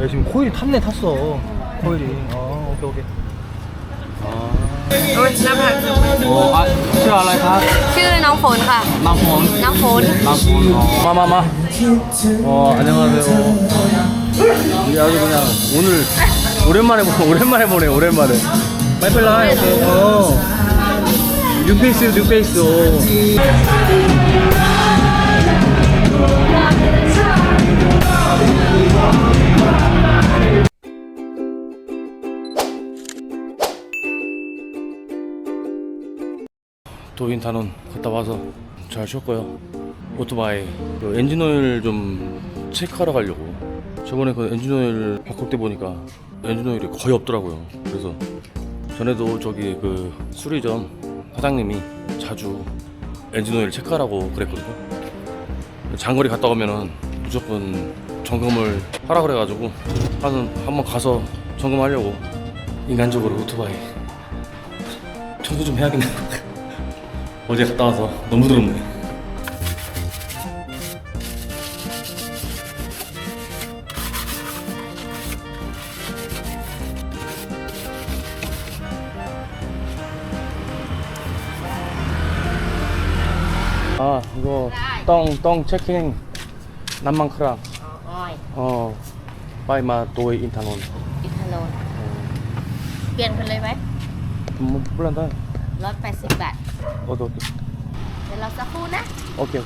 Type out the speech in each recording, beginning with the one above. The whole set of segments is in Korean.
야, 지금 코일이 탔네 탔어 코일이 아 오케이 오케이 아 โอ้ยน้ำผักถึงมือ 어, 아, ชื่ออะไรครับ ชื่อน้องฝนค่ะ น้ำฝน น้ำฝน น้ำฝน어 마마마 어 안녕하세요 이 아주 그냥 오늘 오랜만에 보 오랜만에 보네 오랜만에 빨리빨리 오케이 어 뉴페이스 뉴페이스 어. 도인탄원 갔다 와서 잘 쉬었고요. 오토바이 그 엔진오일 좀 체크하러 가려고. 저번에 그 엔진오일 바꿀 때 보니까 엔진오일이 거의 없더라고요. 그래서 전에도 저기 그 수리점 사장님이 자주 엔진오일 체크하라고 그랬거든요. 장거리 갔다 오면은 무조건 점검을 하라 그래가지고 한 한번 가서 점검하려고 인간적으로 오토바이 청소 좀 해야겠네요. 어제 갔다 와서 너무 더럽네. 아 이거 똥똥 체킹 남만크랑 อ้อย 어 빠이마 도이 인타논 อินทนนท์เปลี่ยนกันเลยไหม 뭐 불란다 ร้อยแปดสิบบาท 어디 어디 nella 오케이.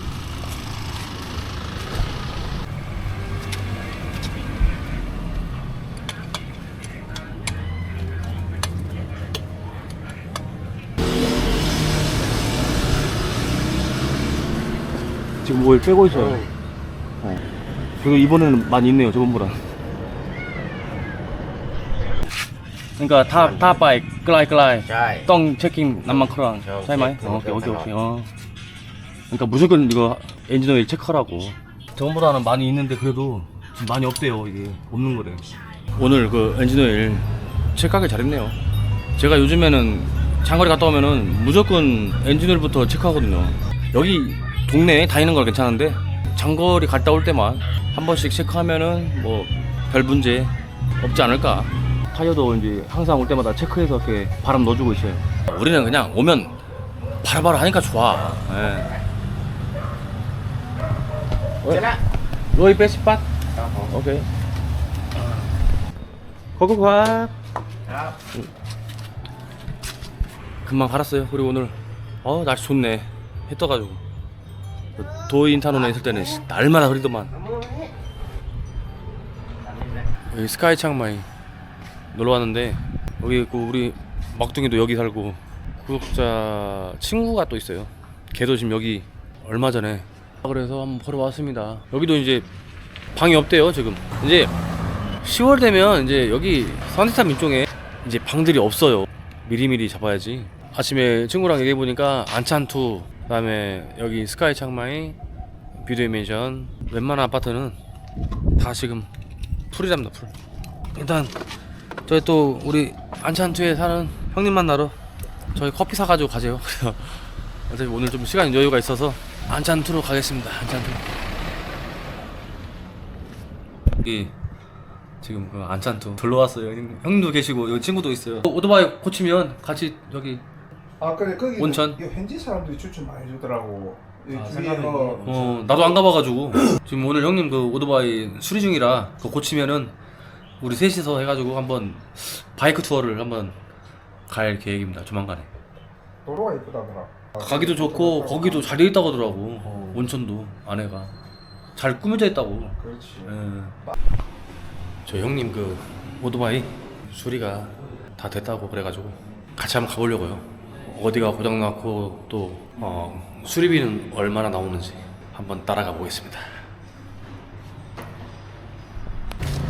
지금 뭘 빼고 있어요? 어. 어. 그리고 이번에는 많이 있네요 저번보다. 그러니까 다, 다 빠이, 클라이, 클라이. ใช่ 똥 체킹 저 사이마이? 체크, 어, 오케이 오케이 체크 오케이. 어. 그러니까 무조건 이거 엔진 오일 체크하라고. 저번보다는 많이 있는데 그래도 지금 많이 없대요 이게. 없는 거래. 오늘 그 엔진 오일 체크하기 잘했네요. 제가 요즘에는 장거리 갔다 오면은 무조건 엔진 오일부터 체크하거든요. 여기 동네에 다니는 건 괜찮은데 장거리 갔다 올 때만 한 번씩 체크하면은 뭐 별 문제 없지 않을까 타이어도 이제 항상 올 때마다 체크해서 이렇게 바람 넣어주고 있어요. 우리는 그냥 오면 바로바로 하니까 좋아. 예. 로이 베스팟? 오케이. 거구과. 금방 갈았어요. 그리고 오늘 어 날씨 좋네. 해 떠가지고 도인타운에 있을 때는 날마다 흐리더만. 여기 스카이 창마이 놀러 왔는데 여기 그 우리 막둥이도 여기 살고 구독자 친구가 또 있어요. 걔도 지금 여기 얼마 전에 그래서 한번 보러 왔습니다. 여기도 이제 방이 없대요 지금. 이제 10월 되면 이제 여기 선대타 민쪽에 이제 방들이 없어요. 미리미리 잡아야지. 아침에 친구랑 얘기해 보니까 안찬투 그다음에 여기 스카이 창마이 뷰디맨션 웬만한 아파트는 다 지금 풀이랍니다 풀. 일단 저희 또 우리 안찬투에 사는 형님 만나러 저희 커피 사가지고 가세요. 그래서 어차피 오늘 좀 시간 여유가 있어서 안찬투로 가겠습니다. 안찬투. 여기 지금 그 안찬투 놀러 왔어요. 형님, 형님도 계시고 여기 친구도 있어요. 오토바이 고치면 같이 여기 아 그래 거기 온천? 이 현지 사람들이 추천 많이 주더라고. 이 아, 주위에 생각해 어, 어 나도 안 가봐가지고 지금 오늘 형님 그 오토바이 수리 중이라 그거 고치면은 우리 셋이서 해가지고 한번 바이크 투어를 한번 갈 계획입니다 조만간에 도로가 이쁘다더라. 가기도 좋고 거기도 잘 돼 있다고 하더라고 온천도 안에가 잘 꾸며져 있다고 그렇지. 예. 저 형님 그 오토바이 수리가 다 됐다고 그래가지고 같이 한번 가보려고요. 어디가 고장 났고 또 어, 수리비는 얼마나 나오는지 한번 따라가 보겠습니다.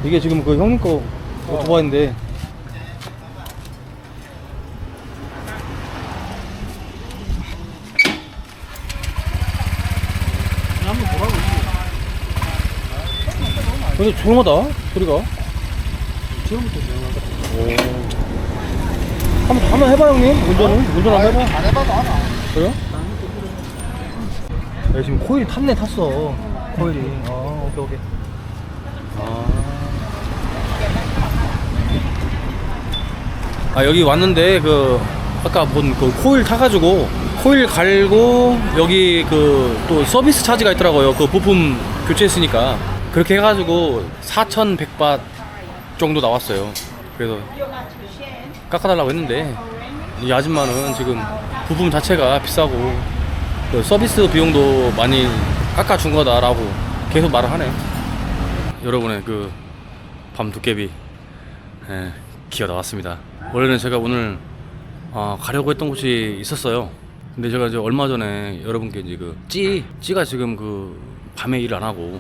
이게 지금 그 형님 거 오토바이인데. 근데 조용하다 소리가. 지금부터 조용하다 오. 한번 한번 해봐 형님. 운전은? 운전 한번 해봐. 안 해봐도 알아. 그래요? 야, 지금 코일이 탔네 탔어. 코일이. 아 오케이 오케이 아 여기 왔는데 그 아까 본 그 코일 타가지고 코일 갈고 여기 그 또 서비스 차지가 있더라고요. 그 부품 교체했으니까 그렇게 해가지고 4,100바 정도 나왔어요. 그래서 깎아달라고 했는데 이 아줌마는 지금 부품 자체가 비싸고 그 서비스 비용도 많이 깎아준 거다라고 계속 말을 하네. 여러분의 그 밤 도깨비 예, 기어 나왔습니다. 원래는 제가 오늘 아, 가려고 했던 곳이 있었어요. 근데 제가 이제 얼마 전에 여러분께 이제 그 찌, 찌가 지금 그 밤에 일 안 하고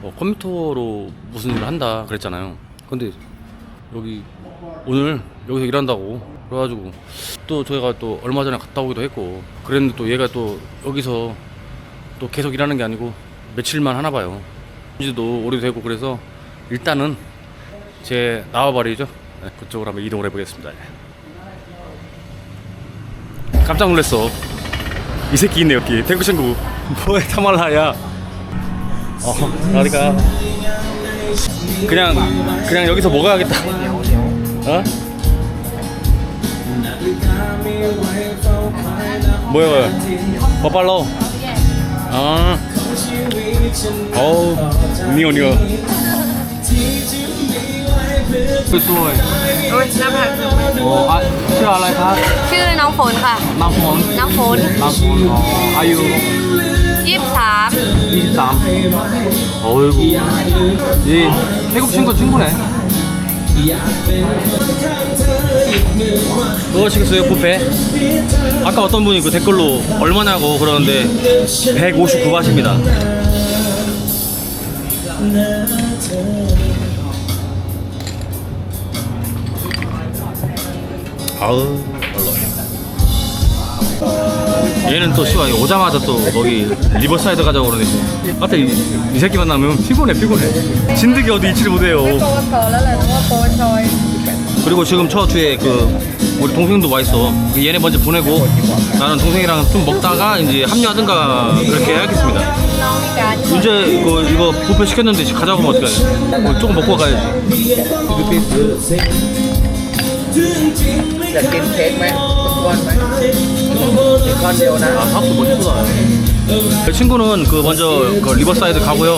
뭐 컴퓨터로 무슨 일을 한다 그랬잖아요. 근데 여기 오늘 여기서 일한다고 그래가지고 또 저희가 또 얼마 전에 갔다 오기도 했고 그랬는데 또 얘가 또 여기서 또 계속 일하는 게 아니고 며칠만 하나 봐요. 지도 오래되고 그래서 일단은 제 나와버리죠. 네, 그쪽으로 한번 이동을 해보겠습니다. 깜짝 놀랐어. 이 새끼 있네 여기 태국 친구. 뭐해 타말라야. 어, 어디가? 그냥 그냥 여기서 먹어야겠다. 어? 뭐야 뭐야? 버팔로. 아. 어우, 니오 니오. สวย โอ้ยน้ำผัก ๆโอ้อะชื่ออะไรครับ ชื่อน้องฝนค่ะ น้ำฝน น้ำฝน น้ำฝนอ๋ออายุ ยี่สิบสาม 23 어이구 이 태국 친구 친구네 무엇이겠어요 뷔페 아까 어떤 분이 그 댓글로 얼마냐고 그러는데 159바트입니다 아우 얘는 또 씨발 오자마자 또 거기 리버사이드 가자고 그러네 맞다 이, 이 새끼 만나면 피곤해 피곤해. 진드기 어디 있지를 못해요 그리고 지금 저 뒤에 그 우리 동생도 와 있어. 그 얘네 먼저 보내고 나는 동생이랑 좀 먹다가 이제 합류하든가 그렇게 해야겠습니다. 이제 그 이거 이거 부페 시켰는데 가자고 하면 어떡해 뭐 조금 먹고 가야지. อยากกินเค้กไหมสักก้อนไหมอีกก้อนเดียวนะ 아 사업도 멋지구나 그 친구는 그 먼저 그 리버사이드 가고요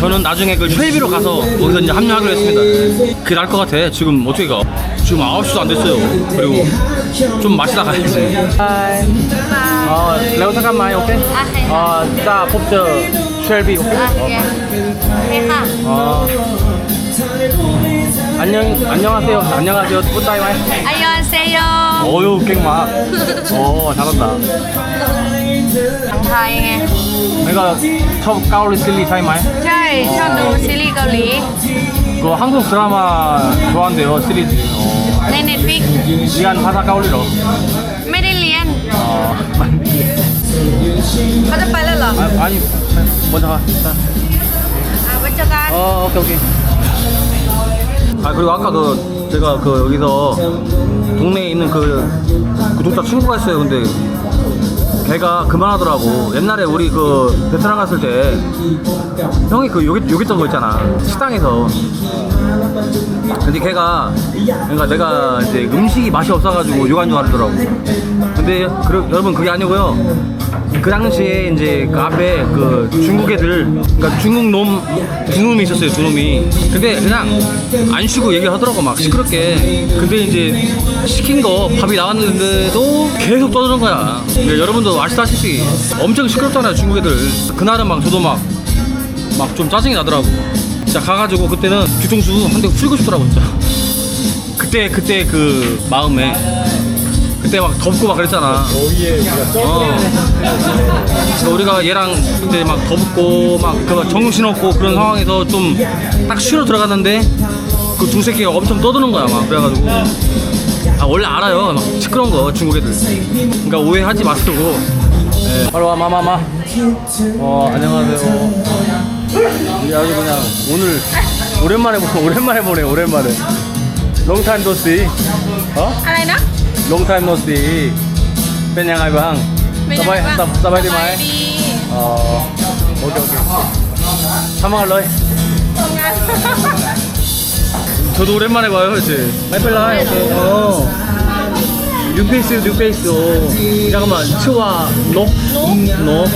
저는 나중에 그 쉐이비로 가서 거기서 이제 합류하기로 했습니다 그게 나을 것 같아 지금 어떻게 가 지금 9시도 안 됐어요 그리고 좀 마시다 가야지 어, 레오 잠깐만 오케이 อ่ะใครค่ะ 어, 자 뽑저 쉐이비 오케이 อ่ะโอเคโอเคค่ะ 어. 안녕 안녕하세요 안녕하세요 뿌따이마이 อายอนเซโย 어유 깽마 어 잘한다 หนังไทยไง 내가 첫 까오리 실리 타이마이 ใช่ ชอบดูซีรีส์เกาหลี 그 한국 드라마 좋아한대요 시리즈 어. ในเน็ตฟิก 리안 바사 까올리로 ไม่ได้เรียน 어. เขาจะไปแล้วเหรอ 아, 아니 먼저 가 자. อ่ะไว้เจอกัน 어 오케이 오케이 아 그리고 아까 그 제가 그 여기서 동네에 있는 그 구독자 친구가 있어요. 근데 걔가 그만하더라고. 옛날에 우리 그 베트남 갔을 때 형이 그 요기, 요기던 거 있잖아. 식당에서. 근데 걔가 그러니까 내가 이제 음식이 맛이 없어가지고 욕한 줄 알더라고. 근데 그, 여러분 그게 아니고요 그 당시에 이제 그 앞에 그 중국 애들 그러니까 중국 놈 두 놈이 있었어요 두 놈이. 근데 그냥 안 쉬고 얘기를 하더라고 막 시끄럽게. 근데 이제 시킨 거 밥이 나왔는데도 계속 떠드는 거야. 그러니까 여러분도 아시다시피 엄청 시끄럽잖아요 중국 애들. 그날은 막 저도 막 막 좀 짜증이 나더라고. 진짜 가가지고 그때는 뒤통수 한 대 풀고 싶더라고 진짜. 그때 그때 그 마음에 그때 막 덥고 막 그랬잖아 어. 그래서 우리가 얘랑 그때 막 덥고 막그 정신없고 그런 상황에서 좀 딱 쉬러 들어갔는데 그 두 새끼가 엄청 떠드는 거야 막 그래가지고 아 원래 알아요 막 시끄러운 거 중국 애들 그러니까 오해하지 마시고 네. 바로 와 마마마 어 안녕하세요 이 아주 그냥 오늘 오랜만에 보 오랜만에 보네 오랜만에 롱타임 도시 어? อะไรนะ long time no see เป็นยังไงบ้าง เป็น ส ยัง บาย ไงบ้าง สบสบายดีไหม สบายดี อ๋อโอเคโอเคทำงานเลย ทำงาน 저도 오랜만에 봐요 이제 ไม่เป็นไรโอเคโอ้ยูเพสยูเพสโอ้잠깐만ชื่อว่านกนก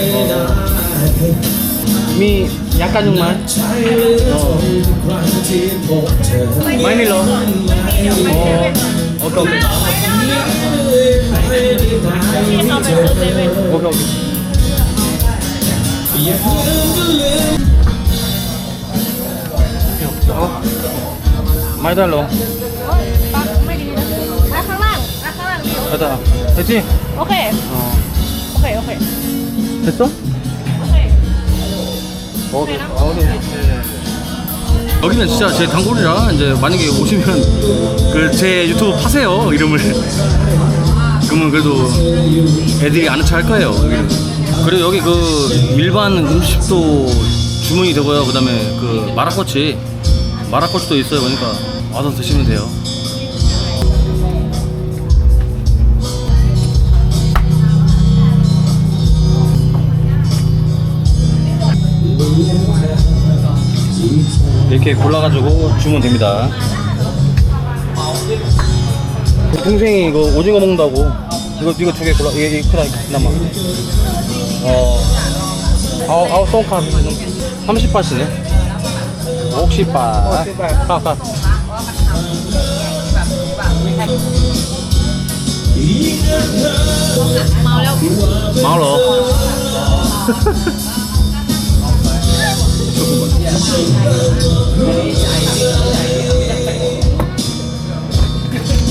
มียากาจุงไ หมอ๋อไม่นี่เหรออ๋อโอเคโอเค ที่เขาไปซื้อเซเว่น โอเคโอเคไม่ได้หรอ ปักไม่ดีนะอ่ะข้างล่างอ่ะข้างล่างดี 됐다 됐지? โอเค 어 โอเค โอเค 됐어? โอเค 어, 어, 네. 여기는 진짜 제 단골이라 이제 만약에 오시면 그 제 유튜브 파세요 이름을. 그러면 그래도 애들이 아는 척할 거예요 여기는. 그리고 여기 그 일반 음식도 주문이 되고요. 그 다음에 그 마라꼬치. 마라꼬치도 있어요 그러니까. 와서 드시면 돼요 이렇게 골라가지고 주면 됩니다. 동생이 이거 오징어 먹는다고. 이거 이거 두 개 골라 이게 이게 크다 그나마 어 아우 아우 똥카 30바트네. 60바 가가 เมาแล้ว 마을어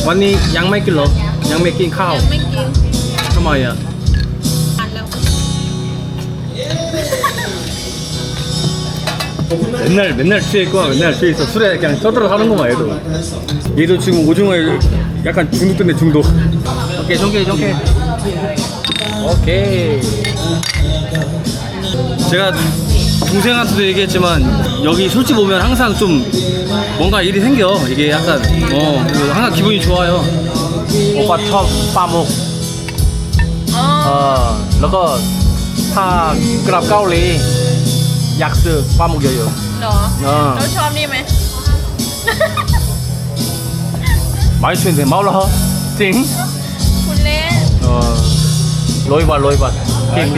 완니 양말 길러 양말 낀 카오 ไม่กิน ทำไมอ่ะ ทานแล้ว 맨날 맨날 취해 있고 맨날 취해 있어 술에 그냥 떠들어 사는구만 얘도 얘도 지금 오징어에 약간 중독됐네 중독 오케이 정케 정케 오케이 제가 동생한테도 얘기했지만 여기 술집 오면 항상 좀 뭔가 일이 생겨 이게 약간 어 그리고 항상 기분이 좋아요 오빠 처음 빠목 อ๋อ เออแล้วก็ถ้ากลับเกาหลีอยากซื้อปลาหมึกเยอะ เหรอ ๆอ่า เราชอบนี่ไหม 많이 추는데 마울러 찡 คุณเล่ 어, 로이바 로이바 핑핑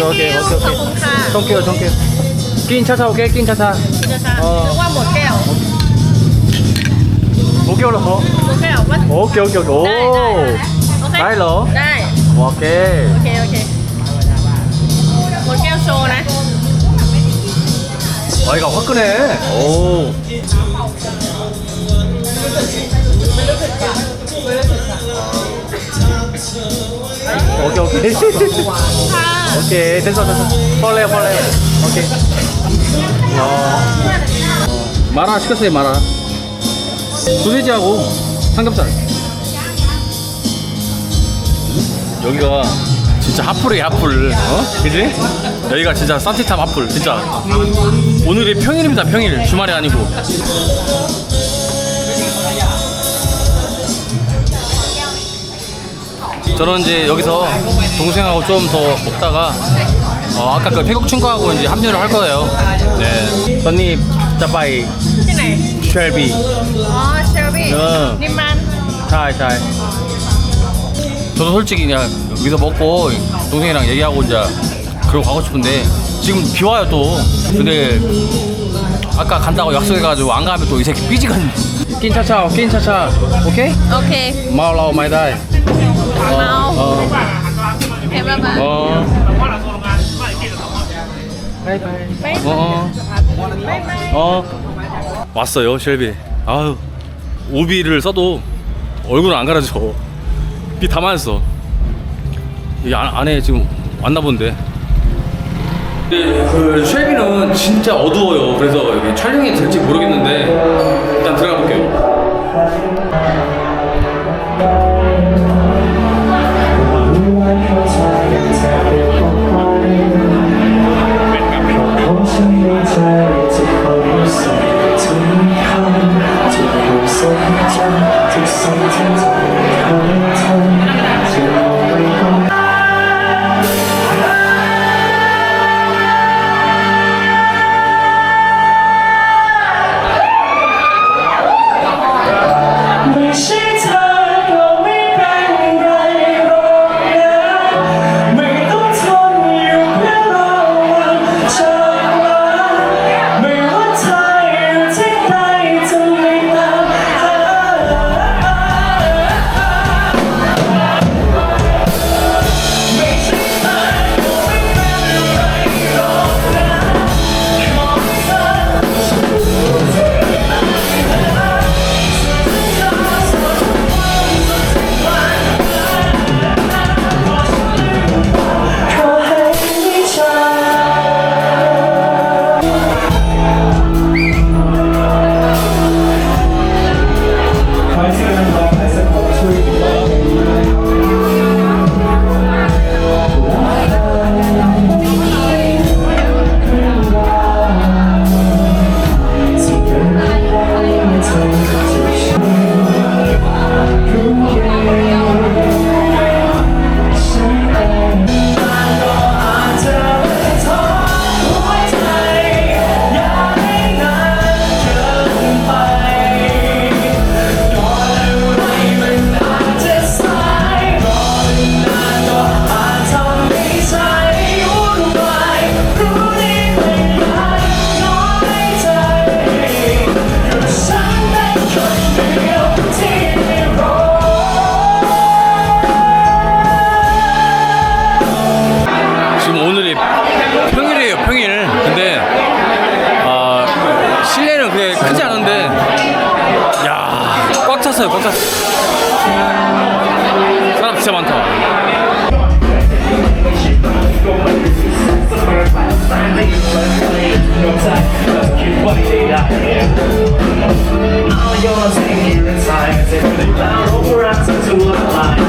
오케이 오케이 오케이 오케이. 통키요 통키요. 낀 차차 오케이 낀 차차. 차차. 어. 요거 먹게요. 오케이 올라 거. 오케이 올라. 오케이 오케이 오케이. 오. 나이 로. 나이. 오케이. 오케이 오케이. 먹게요 쇼네. 아이가 화끈해. 오. 오케이 오케이. 오케이 됐어 됐어. 펄레 펄레. 오케이. 어, 마라 시켰어요 마라. 소세지하고 삼겹살. 여기가 진짜 핫플이야 핫플. 어? 그지? 여기가 진짜 산티탑 핫플 진짜. 오늘이 평일입니다 평일. 주말이 아니고 저는 이제 여기서 동생하고 좀 더 먹다가 어, 아까 그 태국 친구하고 이제 합류를 할 거예요 네 선님 짜파이 ที่ไหน 쉘비 อ๋อ เชอร์รี่ เออ นิมมัน 차이 차이 저도 솔직히 그냥 여기서 먹고 동생이랑 얘기하고 이제 그러고 가고 싶은데 지금 비 와요 또 근데 아까 간다고 약속해가지고 안 가면 또 이 새끼 삐지거든 낀 차차 낀 차차 오케이 โอเค 마을라오 마이다이 어어 어. 왔어요, 쉘비. 아유. 오비를 써도 얼굴은 안 가려져. 비 다 맞았어. 이 안, 안에 지금 왔나 본데. 근데 그 쉘비는 진짜 어두워요. 그래서 여기 촬영이 될지 모르겠는데 일단 들어가 볼게요. 你ม่ใช่จะเป็นสิท命 inside. Take me down over to the line.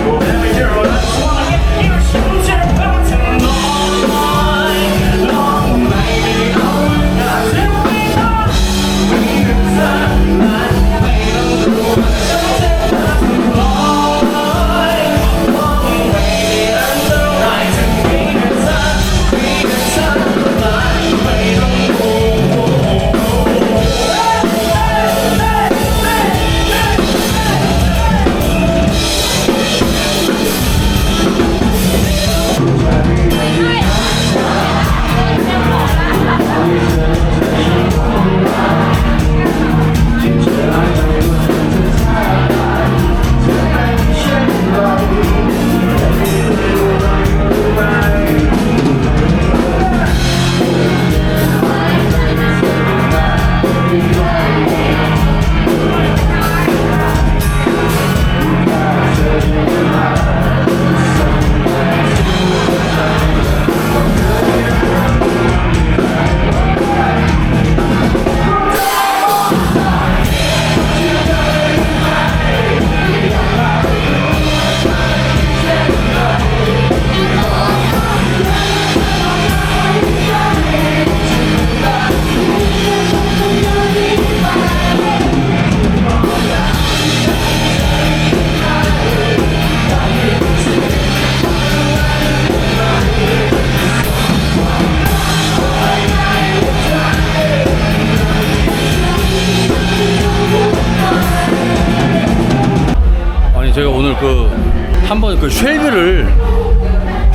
그 쉘비를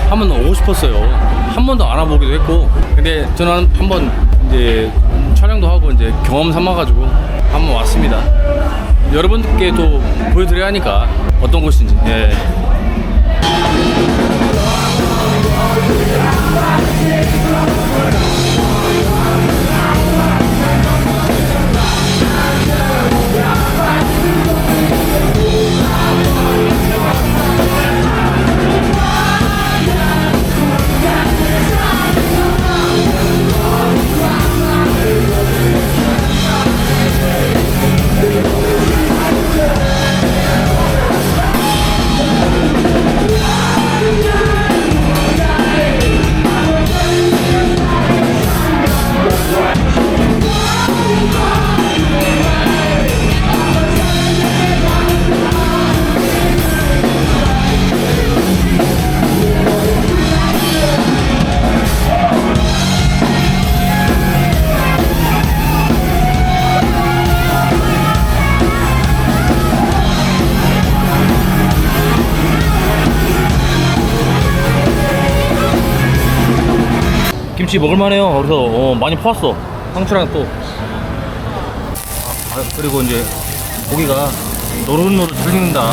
한번 오고 싶었어요. 한 번도 안 와보기도 했고, 근데 저는 한번 이제 촬영도 하고 이제 경험 삼아가지고 한번 왔습니다. 여러분께 또 보여드려야 하니까 어떤 곳인지. 예. 김치 먹을만해요. 그래서 어, 많이 퍼왔어. 상추랑 또. 아, 그리고 이제 고기가 노릇노릇 들린다.